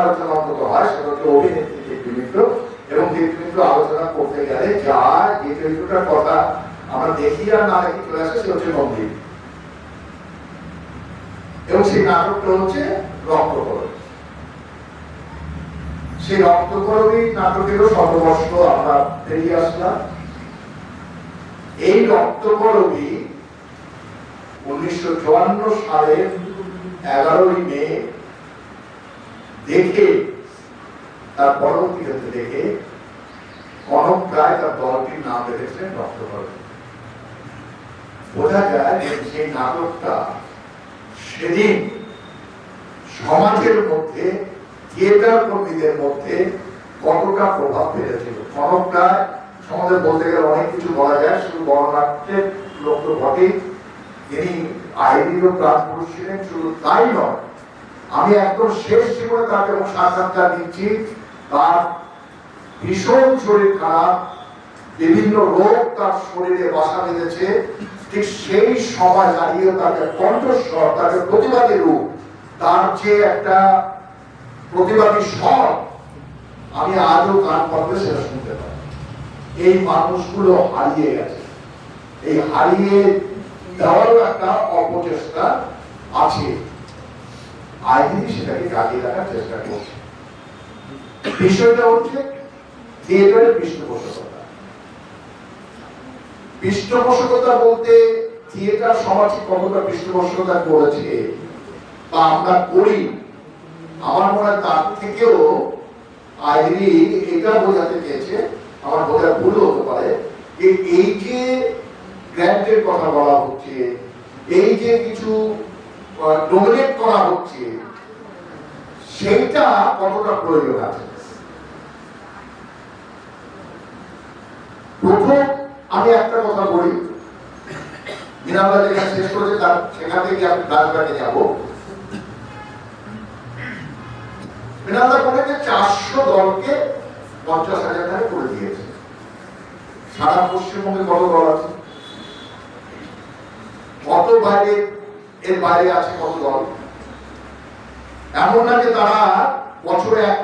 আলোচনা অন্তত হয়, সেটা হচ্ছে অভিনেত্রী চিত্রবৃত্ত এবং চিত্রবৃত্ত আলোচনা করতে গেলে যা যে চরিত্রটার কথা আমরা দেখি আর না দেখি চলে আসে সে হচ্ছে নন্দী। এবং সেই নাটকটা হচ্ছে রক্তকরণ। সেই রক্তকরণী নাটকেরও শতবর্ষ আমরা পেরিয়ে আসলাম। এই রক্তকরণী উনিশশো চুয়ান্ন সালের এগারোই মে দেখে তার পরবর্তী ক্ষেত্রে দেখে কনক প্রায় তার দলটির নাম রেখেছিলেন রক্তকরণী বোঝা যায় যে নাটকটা সেদিন সমাজের মধ্যে থিয়েটার কর্মীদের মধ্যে কতটা প্রভাব ফেলেছিল। কনকটা সমাজে বলতে গেলে অনেক কিছু বলা যায়, শুধু বর্ণনাট্যের লোক তো বটেই। তিনি আইনিরও প্রাণ পুরুষ ছিলেন, শুধু তাই নয়, আমি একদম শেষ জীবনে তাকে সাক্ষাৎকার দিচ্ছি। তার ভীষণ শরীর খারাপ, বিভিন্ন রোগ তার শরীরে বাসা বেঁধেছে। ঠিক সেই সময় দাঁড়িয়ে তাকে কণ্ঠস্বর তাকে প্রতিবাদী রূপ, তার যে একটা প্রতিবাদী স্বর, আমি আজও কান পর্বে সেটা শুনতে পাই। এই মানুষগুলো হারিয়ে গেছে। এই হারিয়ে দেওয়ারও একটা অপচেষ্টা আছে। আইনি সেটাকে কাটিয়ে রাখার চেষ্টা করছে। বিষয়টা হচ্ছে থিয়েটারের পৃষ্ঠপোষকতা। পৃষ্ঠপোষকতা বলতে থিয়েটার সমাজে কতটা পৃষ্ঠপোষকতা করেছে বা আমরা করি, আমার মনে হয় তার থেকেও আইনি এটা বোঝাতে চেয়েছে, আমার বোঝা ভুল হতে পারে, যে এই যে গ্র্যান্টের কথা বলা হচ্ছে, এই যে কিছু ডোমিনেট করা হচ্ছে, সেইটা কতটা প্রয়োজন আছে? প্রথম আমি একটা কথা বলি। মিনাল্লা যেখানে শেষ করেছে তার সেখান থেকে আমি রাজবাগে যাব। মিনাল্লা বলেছে চারশো দলকে পঞ্চাশ হাজার টাকা করে দিয়েছে। সারা পশ্চিমবঙ্গে কত দল আছে? কত বাইরে এর বাইরে আছে কত দল? এমন না যে তারা বছরে একটা